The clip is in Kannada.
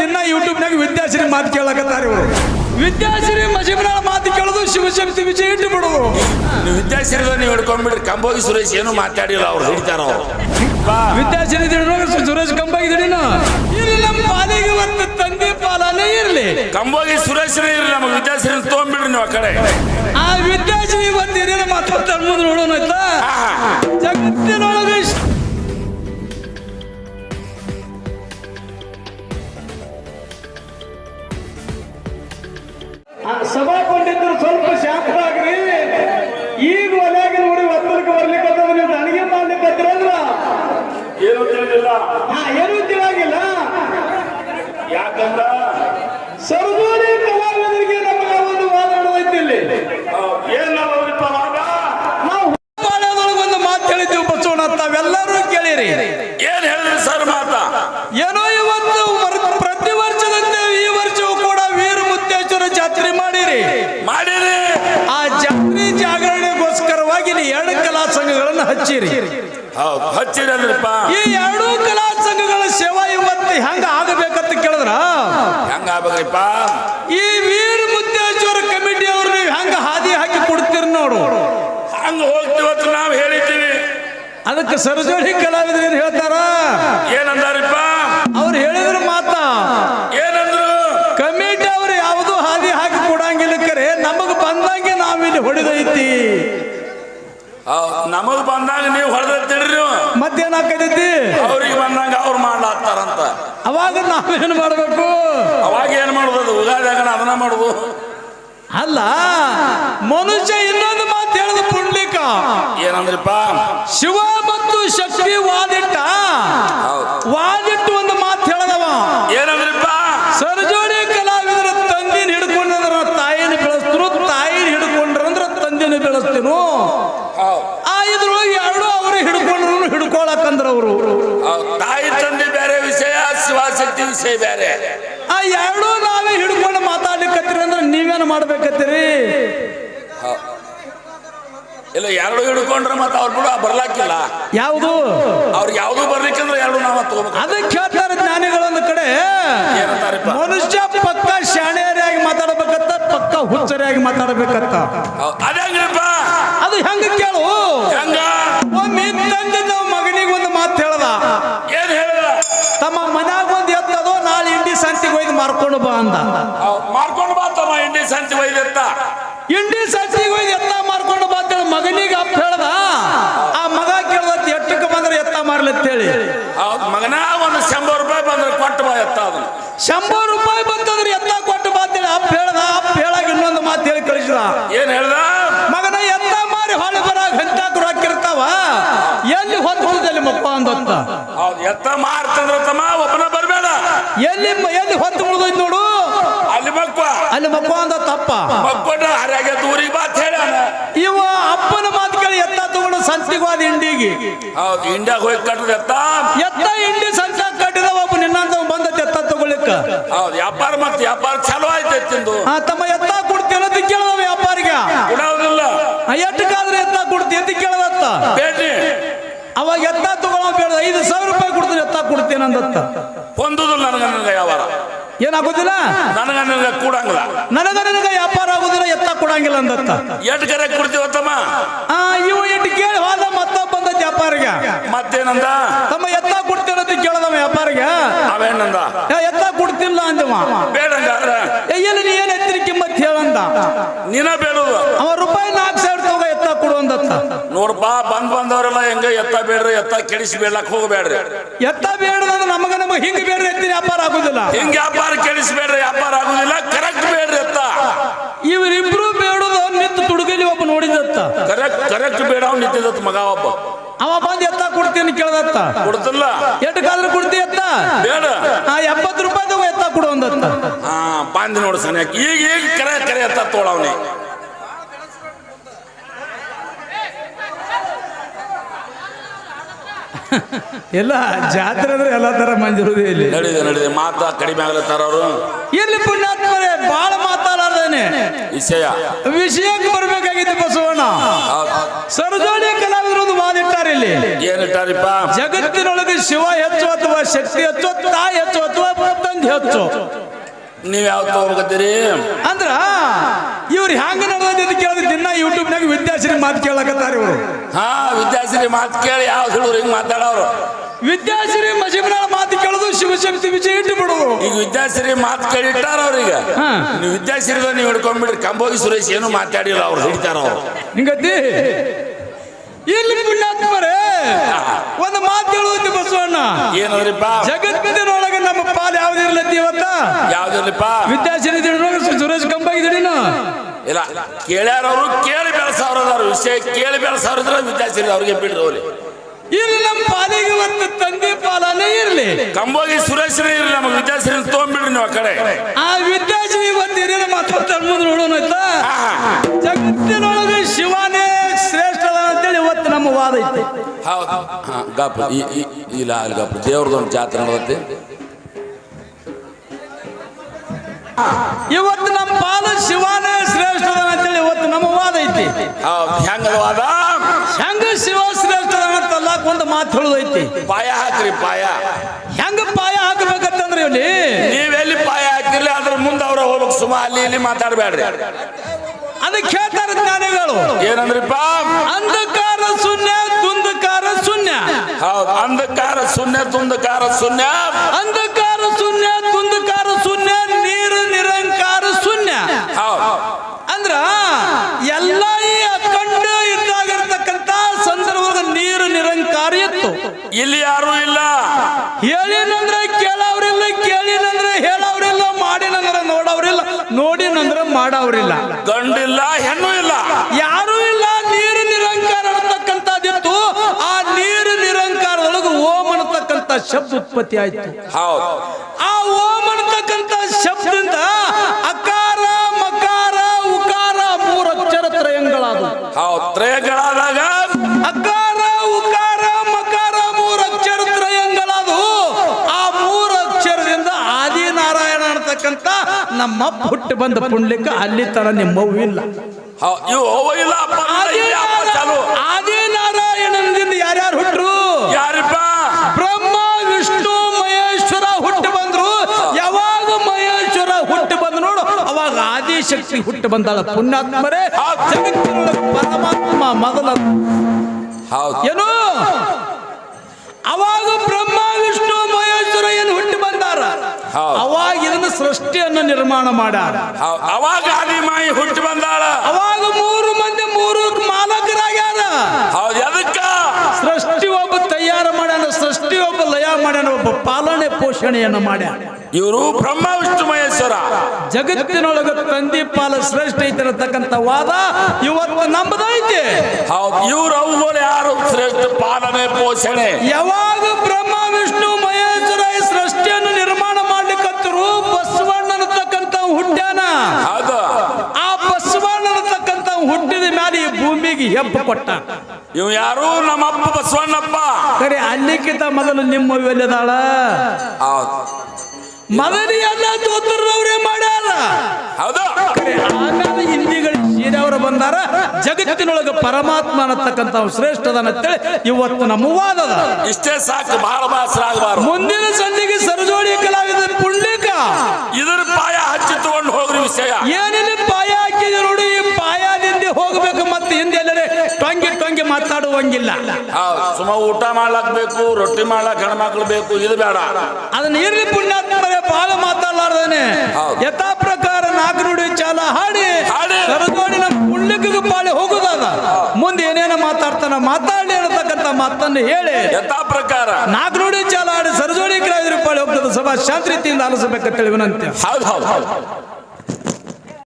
ದಿನ ಯೂಟ್ಯೂಬ್ನಾಗ ವಿದ್ಯಾಶ್ರೀ ಮಾತು ಕೇಳಕತ್ತಾರ ಇವರು. ವಿದ್ಯಾಶ್ರೀ ಮಜಿಮನಾಳ ಮಾತು ಕೇಳೋದು ಶಿವಶಕ್ತಿ ವಿಜಯ ಇಟ್ಟು ಬಿಡೋದು. ನೀವು ವಿದ್ಯಾಸಿರಿದ ನೀವು ಹಿಡ್ಕೊಂಡ್ಬಿಡ್ರಿ ಕಂಬೋಗಿ ಸುರೇಶ್ ಏನು ಮಾತಾಡಿಲ್ಲ ಅವ್ರು ಹಿಡಿತಾರ ಅವ್ರು. ವಿದ್ಯಾಶ್ರೀ ಸುರೇಶ್ ಕಂಬಾಗಿದ್ದೀನ ಇಲ್ಲಿ ನಮ್ಮ ಪಾಲಿಗೆ ಒಂದು ತಂದೆ ಪಾಲನೆ ಇರಲಿ. ಕಂಬೋಗಿ ಸುರೇಶ್ ಇರಲಿ ನಮಗೆ ವಿದ್ಯಾಶ್ರೀ ತೊಗೊಂಡ್ಬಿಡ್ರಿ ನೀವು ಆ ಕಡೆ. ಆ ವಿದ್ಯಾಶ್ರೀ ಒಂದು ನಮ್ಮ ಮಾತಾಡ್ತಾರೆ ಮುಂದೆ ನೋಡೋಣ ಆಯ್ತಾ ಜಗತ್ತಿನೊಳಗೆ ಇಷ್ಟ್- ಹಚ್ಚಿರಿ. ಹೌದು ಹಚ್ಚಿರಲ್ರಿಪ್ಪ ಈ ಎರಡೂ ಕಲಾ ಸಂಘಗಳ ಸೇವಾ ಇವತ್ತು ಹೆಂಗ ಆಗಬೇಕಂತ ಕೇಳಿದ್ರ? ಹೆಂಗ ಆಗ್ಬೇಕ್ರಿಪ್ಪ ಈ ವೀರ ಮುತ್ತೇಶ್ವರ ಕಮಿಟಿ ಅವ್ರು ನೀವು ಹೆಂಗ ಹಾದಿ ಹಾಕಿ ಕೊಡ್ತೀರಿ ನೋಡು. ಹಂಗ ಹೋಗ್ತಿವತ್ತು ನಾವು ಹೇಳಿದ್ದೀವಿ. ಅದಕ್ಕೆ ಸರಜೋಡಿ ಕಲಾವಿದರು ಏನ್ ಹೇಳ್ತಾರ? ಏನಂದಾರಿಪ್ಪ? ಅವ್ರು ಹೇಳಿದ್ರ ಮಾತ. ಏನಂದ್ರು? ಕಮಿಟಿ ಅವ್ರು ಯಾವುದು ಹಾದಿ ಹಾಕಿ ಕೊಡಂಗಿಲ್ಲ ಕರೆ ನಮಗ್ ಬಂದಂಗೆ ನಾವಿಲ್ಲಿ ಹೊಡೆದೈತಿ. ನಮಗ್ ಬಂದಾಗ ನೀವು ಹೊಡೆದಿರ್ತೀರಿ ನೀವು ಕರೀತಿ ಅವ್ರಿಗೆ ಬಂದಂಗ ಅವ್ರು ಮಾಡ್ಲಾತ್ತಾರಂತ. ಅವಾಗ ನಾವೇನ್ ಮಾಡ್ಬೇಕು? ಅವಾಗ ಏನ್ ಮಾಡುದು ಉಗಾದಾಗ ಅದನ್ನ ಮಾಡುದು. ಅಲ್ಲ ಮನುಷ್ಯ ಇನ್ನೊಂದು ಮಾತು ಹೇಳಿದ ಪುಂಡ್ಲಿಕ ಏನಂದ್ರಿಪ್ಪ? ಶಿವ ಮತ್ತು ಶಕ್ತಿ ವಾದಿಟ್ಟ. ವಾದಿಟ್ಟು ಒಂದು ಮಾತು ಹೇಳದವ. ಏನಂದ್ರಿಪ್ಪ? ಸರಜೋಡಿ ಕಲಾವಿದರ ತಂದಿನ ಹಿಡ್ಕೊಂಡ್ರ ತಾಯಿನ ಬೆಳೆಸ್ತರು ತಾಯಿನ ಹಿಡ್ಕೊಂಡ್ರಂದ್ರ ತಂದಿನ ಬೆಳೆಸ್ತೀನು ಹೌದ್. ಆ ಇದ್ರೊಳಗೆ ಎರಡು ಅವರು ಹಿಡ್ಕೊಂಡ್ರು ಹಿಡ್ಕೊಳಕಂದ್ರ ಅವರು ಹೌದ್. ತಾಯಿ ತಂದೆ ಬೇರೆ ವಿಷಯ ಶಿವಶಕ್ತಿ ವಿಷಯ ಬೇರೆ ಆ ಎರಡು ನಾವೇ ಹಿಡ್ಕೊಂಡು ಮಾತಾಡ್ಲಿಕ್ಕತ್ತೀರಿ ಅಂದ್ರೆ ನೀವೇನು ಮಾಡ್ಬೇಕತ್ತೀರಿ ಇಲ್ಲ ಎರಡು ಹಿಡ್ಕೊಂಡ್ರೆ ಮತ್ತೆ ಅವ್ರು ಬಿಡು ಬರ್ಲಾಕಿಲ್ಲ. ಯಾವುದು? ಅವ್ರಿಗೆ ಯಾವ್ದು ಬರ್ಲಿಕ್ಕಂದ್ರೆ ಎರಡು ನಾವು ತಗೋಬೇಕು. ಅದಕ್ಕೆ ಹೇಳ್ತಾರೆ ಜ್ಞಾನಿಗಳೊಂದು ಕಡೆ. ಏನಂತಾರಪ್ಪ? ಮನುಷ್ಯ ಪಕ್ಕ ಶಾಣೆಯರಾಗಿ ಮಾತಾಡಬೇಕಂತ ಪಕ್ಕ ಹುಚ್ಚರಿಯಾಗಿ ಮಾತಾಡ್ಬೇಕತ್ತ ಹೌದ್. ಅದಂಗ್ರಿಪ್ಪ ಅದು ಹೆಂಗ ಕೇಳು? ಹೆಂಗ? ಒಮ್ಮೆ ತಂದೆ ನಾವು ಮಗನಿಗೆ ಒಂದು ಮಾತು ಹೇಳ್ದ. ಏನ್ ಹೇಳಿದ? ತಮ್ಮ ಮನ್ಯಾಗ ಒಂದು ಎತ್ತದೋ ನಾಳೆ ಇಂಡಿ ಸಂತಿಗೆ ಒಯ್ದು ಮಾರ್ಕೊಂಡು ಬಾ ಅಂದ. ಹೌದ್. ಮಾಡ್ಕೊಂಡು ಬಾ ತಮ್ಮ ಇಂಡಿ ಸಂತಿ ಒಯ್ದೆತ್ತ? ಇಂಡಿ ಸಂತಿಗೆ ಒಯ್ದು ಎತ್ತ ಮಾರ್ಕೊಂಡು ಬಾ ಅಂತೇಳಿ ಮಗನಿಗೆ ಅಪ್ಪ ಹೇಳ್ದ. ಆ ಮಗ ಕೇಳ್ದ ಎಟ್ಟಕ್ಕೆ ಬಂದ್ರೆ ಎತ್ತ ಮಾರ್ಲತ್ತೇಳಿ ಹೌದು ಮಗನ ಒಂದು ಶಂಬರ್ ರೂಪಾಯಿ ಬಂದ್ರೆ ಕೊಟ್ಟು ಬಾ ಎತ್ತ ಅದನ್ನ. ಶಂಬರ್ ರೂಪಾಯಿ ಬಂತಂದ್ರೆ ಎತ್ತ ಕೊಟ್ಟು ಬಾ ಅಂತೇಳಿ ಅಪ್ಪ ಹೇಳ್ದ. ಅಪ್ಪ ಹೇಳಾಗ ಇನ್ನೊಂದು ಮಾತು ಹೇಳಿ ಕಳಿಸಿದ ಏನ್ ಹೇಳ್ದ? ಎಲ್ಲಿ ಹೊತ್ತದಲ್ಲಿ ಮಪ್ಪ ಅಂದತ್ತ? ಹೌದು ಎತ್ತ ಮಾರ್ತಂದ್ರ ತಮ್ಮ ಒಬ್ಬನ ಬರ್ಬೇಡ. ಎಲ್ಲಿ ಎಲ್ಲಿ ಹೊತ್ತು ಮುಳ್ದೈತ್ ನೋಡು. ಅಲ್ಲಿ ಮಕ್ಕ ಅಲ್ಲಿ ಮಪ್ಪ ಅಂದ ತಪ್ಪ ಹರ್ಯಾಗೆ ದೂರಿಗೆ ಬಾತ್ ಹೇಳ್ಯಾನ ಇವ ಅಪ್ಪನ ಮಾತು ಕೇಳಿ ಎತ್ತ ತಗೊಂಡು ಸಂತಿಗೆ ಹೋದ ಇಂಡಿಗೆ ಹೌದು ಇಂಡಿಯಾಗ ಹೋಗಿ ಕಟ್ಟದ ಎತ್ತ? ಎತ್ತ ಇಂಡಿ ಸಂತ ಕಟ್ಟಿದ ಒಬ್ಬ ನಿನ್ನಂತ ಬಂದ ಎತ್ತ ತಗೊಳ್ಳಿಕ್ಕ? ಹೌದು ವ್ಯಾಪಾರ ಮತ್ತೆ ವ್ಯಾಪಾರ ಚಲೋ ಆಯ್ತು ಎತ್ತಿಂದು ಹಾ ತಮ್ಮ ಎತ್ತ ಕೊಡ್ತೇನೆ ಅಂತ ಕೇಳದ ವ್ಯಾಪಾರಿಗೆ ಕೊಡೋದಿಲ್ಲ ಆ ಎಟ್ಟಕ್ಕಾದ್ರೆ ಎತ್ತ ಕೊಡ್ತೀನಿ ಅಂತ ಕೇಳದತ್ತ ಬೇಡ್ರಿ ಅವಾಗ ಎತ್ತ ತಗೊಳ್ಳೋ ಬೇಡ ಐದು ಸಾವಿರ ರೂಪಾಯಿ ಕೊಡ್ತೀನಿ ಎತ್ತ ಕೊಡ್ತೇನೆ ಅಂದತ್ತ ಹೊಂದುದಿಲ್ಲ ನನಗ ನನಗ ವ್ಯವಹಾರ ಏನಾಗೋದಿಲ್ಲ ನನಗ ನನಗ ಕೂಡಂಗಿಲ್ಲ ನನಗ ನನಗ ವ್ಯಾಪಾರ ಆಗೋದಿಲ್ಲ ಎತ್ತ ಕೊಡಂಗಿಲ್ಲ ಅಂದತ್ತ ಎಟ್ ಕರೆ ಕೊಡ್ತೀವ ತಮ್ಮ ಆ ಇವ ಎಟ್ಟು ಕೇಳಿ ಹೋದ ಮತ್ತ ಬಂದತ್ ವ್ಯಾಪಾರಿಗೆ ಮತ್ತೇನಂದ ತಮ್ಮ ಎತ್ತ ಕೊಡ್ತೇನೆ ಅಂತ ಕೇಳದವ ವ್ಯಾಪಾರಿಗೆ ಅವೇನಂದ ಏ, ಎತ್ತ ಕೊಡ್ತಿಲ್ಲ ಅಂದವ ಬೇಡಂಗಾದ್ರ ಏ, ಎಲ್ಲಿ ನೀ ಏನ್ ಎತ್ತಿನ ಕಿಮ್ಮತ್ ಹೇಳಂದ ನೀನ ಬೇಡುದು ಅವ ರೂಪಾಯಿ ನಾಲ್ಕು ಸಾವಿರ ತಗೋ ಎತ್ತ ನೋಡ್ಪ ಬಂದ್ ಬಂದವರೆಲ್ಲ ಹೆಂಗ ಎತ್ತ ಬೇಡ್ರಿ ಎತ್ತ ಕೆಡಿಸಿ ಬೇಡ್ಲಕ್ ಹೋಗ್ಬೇಡ್ರಿ. ಎತ್ತ ಬೇಡ ನಮಗ ನಮ್ಗೆ ಹಿಂಗ ಬೇಡ್ರಿ ಎತ್ತಿನ ವ್ಯಾಪಾರ ಆಗುದಿಲ್ಲ. ಹಿಂಗ ವ್ಯಾಪಾರ ಕೆಡಿಸಿ ಬೇಡ್ರಿ ವ್ಯಾಪಾರ ಆಗುದಿಲ್ಲ ಕರೆಕ್ಟ್ ಬೇಡ್ರಿ ಎತ್ತ. ಇವರಿಬ್ರು ಬೇಡದ ನಿಂತು ತುಡುಗಲಿ ಒಬ್ಬ ನೋಡಿದತ್ತ. ಕರೆಕ್ಟ್ ಕರೆಕ್ಟ್ ಬೇಡ ಅವ್ನು ನಿಂತಿದ್ದತ್ ಮಗ ಒಬ್ಬ. ಅವ ಬಂದ್ ಎತ್ತ ಕೊಡ್ತೀನಿ ಕೇಳದತ್ತ. ಕೊಡ್ತಿಲ್ಲ. ಎಟ್ಟಕ್ಕಾದ್ರೆ ಕೊಡ್ತಿ ಎತ್ತ. ಬೇಡ. ಆ ಎಪ್ಪತ್ತು ರೂಪಾಯಿ ಎತ್ತ ಕೊಡು ಅಂದತ್ತ. ಹಾ ಬಂದ್ ನೋಡು ಸನ್ಯಾಕ. ಈಗ ಈಗ ಕರೆ ಕರೆ ಎತ್ತ ತೋಳವ್ನಿ ಎಲ್ಲ ಜಾತ್ರೆ ಅಂದ್ರೆ ಎಲ್ಲ ತರ ಮಂಜೂರುದೇ ಇಲ್ಲಿ. ನಡೀದೆ ನಡೀದೆ. ಮಾತ ಕಡಿಮೆ ಆಗ್ಲತ್ತಾರ ಅವರು. ಎಲ್ಲಿ ಪುಣ್ಯಾತ್ಮರೇ ಬಾಳ ಮಾತಾಡಲಾರ್ದೇನೆ ವಿಷಯ. ವಿಷಯಕ್ಕೆ ಬರ್ಬೇಕಾಗಿತ್ತು ಬಸವಣ್ಣ. ಸರ್ಜೋಳಿ ಸರಜೋಡಿ ಕಲಾವಿದರು ಒಂದು ವಾದಿಟ್ಟಾರೆ ಇಲ್ಲಿ. ಏನಿಟ್ಟಾರಿಪ್ಪ ಜಗತ್ತಿನೊಳಗೆ ಶಿವ ಹೆಚ್ಚು ಅಥವಾ ಶಕ್ತಿ ಹೆಚ್ಚು ತಾಯಿ ಹೆಚ್ಚು ಅಥವಾ ತಂದೆ ಹೆಚ್ಚು. ನೀವ್ ಯಾವ ತಗೋಬೇಕತ್ತೀರಿ ಅಂದ್ರ ಇವ್ರು ಹ್ಯಾಂಗ ನಡೆದ ಕೇಳಿದ್ರೆ ದಿನ ಯೂಟ್ಯೂಬ್ನಾಗ ವಿದ್ಯಾಶ್ರೀ ಮಾತು ಕೇಳಕತ್ತಾರ ಇವರು. ಹಾ ವಿದ್ಯಾಶ್ರೀ ಮಾತು ಕೇಳಿ ಯಾವ ಸುಳ್ಳು ಹಿಂಗ್ ಮಾತಾಡೋರು? ವಿದ್ಯಾಶ್ರೀ ಮಶಿಬನಾಳ ಮಾತು ಕೇಳೋದು ಶಿವಶಕ್ತಿ ವಿಜಯ ಇಟ್ಟು ಬಿಡೋದು ಈಗ ವಿದ್ಯಾಶ್ರೀ ಮಾತು ಕೇಳಿ ಇಟ್ಟಾರ ಅವ್ರೀಗ ಹಾ. ನೀವು ವಿದ್ಯಾಶ್ರೀದ ನೀವು ಹಿಡ್ಕೊಂಡ್ಬಿಡ್ರಿ ಕಂಬೋಗಿ ಸುರೇಶ್ ಏನು ಮಾತಾಡಿಲ್ಲ ಅವ್ರು ಹಿಡಿತಾರ ಅವ್ರು. ಹಿಂಗತಿ ಇಲ್ಲಿ ಪುಣ್ಯಾತ್ಮರೇ ಒಂದು ಮಾತು ಹೇಳುವಂತೆ ಬಸವಣ್ಣ ಏನದ್ರಿಪ್ಪ ಜಗತ್ತಿನೊಳಗೆ ನಮ್ಮ ಪಾಲು ಯಾವ್ದಿರ್ಲತ್ತಿ ಇವತ್ತ? ಯಾವ್ದಿರ್ಲಿಪ್ಪ? ವಿದ್ಯಾಶ್ರೀ ದಿನ ಸುರೇಶ್ ಕಂಬಾಗಿದ್ದೀನ ಇಲ್ಲ ಕೇಳ್ಯಾರ ಅವರು ಕೇಳಿ ಬೆಳೆಸವ್ರ ಅದಾರ ವಿಷಯ ಕೇಳಿ ಬೆಳೆಸವ್ರ ಇದ್ರೆ ವಿದ್ಯಾಶ್ರೀ ಅವ್ರಿಗೆ ಬಿಡ್ರಿ ಹೋಗ್ಲಿ ಇಲ್ಲಿ ನಮ್ಮ ಪಾಲಿಗೆ ಇವತ್ತು ತಂದೆ ಪಾಲನೆ ಇರಲಿ. ಕಂಬೋಗಿ ಸುರೇಶ್ರೇ ಇರಲಿ ನಮಗೆ ವಿದ್ಯಾಶ್ರೀ ತೊಗೊಂಡ್ಬಿಡ್ರಿ ನೀವು ಆ ಕಡೆ. ಆ ವಿದ್ಯಾಶ್ರೀ ಇವತ್ತು ಏನೇನು ಮಾತಾಡ್ತಾರೆ ಮುಂದೆ ನೋಡೋಣ ಆಯ್ತಾ ವಾದ ಐತಿ ಹೌದು. ಹಾ ಗಪ್ ಇಲ್ಲ ಅಲ್ಲಿ ಗಪ್ ದೇವ್ರದೊಂದು ಜಾತ್ರೆ ನಡೆದೈತಿ. ಇವತ್ತು ನಮ್ಮ ಪಾಲ ಶಿವನೇ ಶ್ರೇಷ್ಠ ಅಂತೇಳಿ ಇವತ್ತು ನಮ್ಮ ವಾದ ಐತಿ. ಹೌದು. ಹೆಂಗದ ವಾದ? ಹೆಂಗ ಶಿವ ಶ್ರೇಷ್ಠ ಅದ ಅಂತ ಅಲ್ಲಾಕ್ ಒಂದು ಮಾತು ಹೇಳುದೈತಿ. ಪಾಯ ಹಾಕ್ರಿ ಪಾಯ. ಹೆಂಗ ಪಾಯ ಹಾಕಬೇಕಂತಂದ್ರೆ ಇಲ್ಲಿ? ನೀವೆಲ್ಲಿ ಪಾಯ ಹಾಕಿರ್ಲಿ ಅದ್ರ ಮುಂದೆ ಅವ್ರ ಹೋಗ್ಬೇಕು. ಸುಮ್ಮ ಅಲ್ಲಿ ಇಲ್ಲಿ ಮಾತಾಡಬೇಡ್ರಿ. ಅದಕ್ಕೆ ಹೇಳ್ತಾರೆ ಜ್ಞಾನಿಗಳು. ಏನಂದ್ರಿಪ್ಪ? ಅಂಧಕಾರ ಶೂನ್ಯ ದುಂಧಕಾರ ಶೂನ್ಯ. ಹೌದು ಅಂಧಕಾರ ಶೂನ್ಯ ತುಂಧಕಾರ ಶೂನ್ಯ. ಅಂಧಕಾರ ಶೂನ್ಯ ದುಂಧಕಾರ ಶೂನ್ಯ ನೀರು ನಿರಂಕಾರ ಶೂನ್ಯ. ಅಂದ್ರ ಎಲ್ಲ ಈ ಅಖಂಡ ಇದ್ದಾಗಿರ್ತಕ್ಕಂತ ಸಂದರ್ಭದ ನೀರು ನಿರಂಕಾರ ಇತ್ತು. ಇಲ್ಲಿ ಯಾರು ಇಲ್ಲ. ಹೇಳಿನಂದ್ರೆ ಕೇಳವ್ರಿಲ್ಲ ಕೇಳಿನಂದ್ರೆ ಹೇಳವ್ರಿಲ್ಲ ಮಾಡಿನಂದ್ರೆ ನೋಡವ್ರಿಲ್ಲ ನೋಡಿನಂದ್ರೆ ಮಾಡವ್ರಿಲ್ಲ. ಗಂಡಿಲ್ಲ ಹೆಣ್ಣು ಇಲ್ಲ. ಯಾರು ಇಲ್ಲ ನೀರು ನಿರಂಕಾರ ಅನ್ನತಕ್ಕಂಥದ್ದಿತ್ತು. ಆ ನೀರು ನಿರಂಕಾರದೊಳಗೆ ಓಂ ಅನ್ನತಕ್ಕಂಥ ಶಬ್ದ ಉತ್ಪತ್ತಿ ಆಯ್ತು. ಆ ಓಂ ಅನ್ನತಕ್ಕಂಥ ಶಬ್ದದಿಂದ ಅಕಾರ ಮಕಾರ ಉಕಾರ ಮೂರು ಅಕ್ಷರ ತ್ರಯಂಗಳಾದ ಹೌದು ಅನ್ನತಕ್ಕಂಥ ನಮ್ಮ ಹುಟ್ಟು ಬಂದ ಪುಂಡ್ಲಿಕ್ಕ ಅಲ್ಲಿ ತರ ನಿಮ್ಮವಿಲ್ಲ ಆದಿನಾರಾಯಣನಿಂದ ಯಾರ್ಯಾರು ಹುಟ್ಟರು ಯಾರಿಪ್ಪ? ಬ್ರಹ್ಮ ವಿಷ್ಣು ಮಹೇಶ್ವರ ಹುಟ್ಟು ಬಂದ್ರು. ಯಾವಾಗ ಮಹೇಶ್ವರ ಹುಟ್ಟು ಬಂದ ನೋಡು ಅವಾಗ ಆದಿಶಕ್ತಿ ಹುಟ್ಟು ಬಂದಾಳ ಪುಣ್ಯಾತ್ಮರೇ. ಪರಮಾತ್ಮ ಮೊದಲ. ಏನು? ಅವಾಗ ಬ್ರಹ್ಮ ಅವಾಗ ಇದನ್ನ ಸೃಷ್ಟಿಯನ್ನ ನಿರ್ಮಾಣ ಮಾಡ್ಯಾರ. ಅವಾಗ ಆದಿಮಾಯಿ ಹುಟ್ಟಿ ಬಂದಾಳ. ಅವಾಗ ಮೂರು ಮಂದಿ ಮೂರು ಮಾಲಕರಾಗ್ಯಾರ. ಅದಕ್ಕ ಎದಕ್ಕ? ಸೃಷ್ಟಿ ಒಬ್ಬ ತಯಾರು ಮಾಡ್ಯಾನ ಸೃಷ್ಟಿ ಒಬ್ಬ ಲಯ ಮಾಡ್ಯಾನ ಒಬ್ಬ ಪಾಲನೆ ಪೋಷಣೆಯನ್ನ ಮಾಡ್ಯಾನ. ಇವರು ಬ್ರಹ್ಮ ವಿಷ್ಣು ಮಹೇಶ್ವರ. ಜಗತ್ತಿನೊಳಗ ತಂದೆ ಪಾಲ ಶ್ರೇಷ್ಠ ಐತಿ ಅನ್ನತಕ್ಕಂಥ ವಾದ ಇವತ್ತು ನಮ್ಮದೈತಿ ಹೌದು ಇವ್ರು ಅವುಗಳು ಯಾರು? ಶ್ರೇಷ್ಠ ಪಾಲನೆ ಪೋಷಣೆ. ಯಾವಾಗ ಭೂಮಿಗೆ ಹೆಬ್ಬ ಕೊಟ್ಟ. ಇವ್ ಯಾರು ನಮ್ಮಪ್ಪ ಬಸವಣ್ಣಪ್ಪ. ಕರೆ ಅಲ್ಲಿಕ್ಕಿಂತ ಮೊದಲು ನಿಮ್ಮ ವೆಲ್ಲದಾಳ ಮೊದಲು ಎಲ್ಲ ದೋತ್ರರವರೇ ಮಾಡ್ಯಾರ ಹೌದು. ಕರೆ ಆಮೇಲೆ ಹಿಂದಿಗಳು ಸೀರೆಯವರು ಬಂದಾರ ಜಗತ್ತಿನೊಳಗೆ ಪರಮಾತ್ಮ ಅನ್ನತಕ್ಕಂಥ ಶ್ರೇಷ್ಠದ ಇವತ್ತು ನಮ್ಮ ವಾದದ ಇಷ್ಟೇ ಸಾಕು ಬಹಳ ಮುಂದಿನ ಸಂಧಿಗೆ ಹೌದು. ಸುಮ್ಮ ಊಟ ಮಾಡ್ಲಾಕ್ ಬೇಕು ರೊಟ್ಟಿ ಮಾಡ್ಲಾಕ್ ಹೆಣ್ಮಕ್ಳು ಬೇಕು ಇದು ಬೇಡ. ಅದನ್ನ ಇರ್ಲಿ ಪುಣ್ಯ ಬಾಳ ಮಾತಾಡ್ಲಾರ್ದೇನೆ. ಯಥಾ ಪ್ರಕಾರ ನಾಲ್ಕು ನುಡಿ ಚಾಲ ಹಾಡಿ. ನಮ್ಮ ಪುಣ್ಯಕ್ಕೆ ಪಾಳಿ ಹೋಗುದಾದ. ಮುಂದೆ ಏನೇನ ಮಾತಾಡ್ತಾನ ಮಾತಾಡಲಿ ಅನ್ನತಕ್ಕಂಥ ಮಾತನ್ನು ಹೇಳಿ. ಯಥಾ ಪ್ರಕಾರ. ನಾಲ್ಕು ನುಡಿ ಚಾಲ ಹಾಡಿ ಸರಜೋಡಿ ಕಲಾವಿದರು ಪಾಳಿ ಹೋಗ್ತದೆ. ಸಭಾ ಶಾಂತಿ ರೀತಿಯಿಂದ ಆಲಿಸಬೇಕಂತೇಳಿ ವಿನಂತಿ. ಹೌದು ಹೌದು ಹೌದು.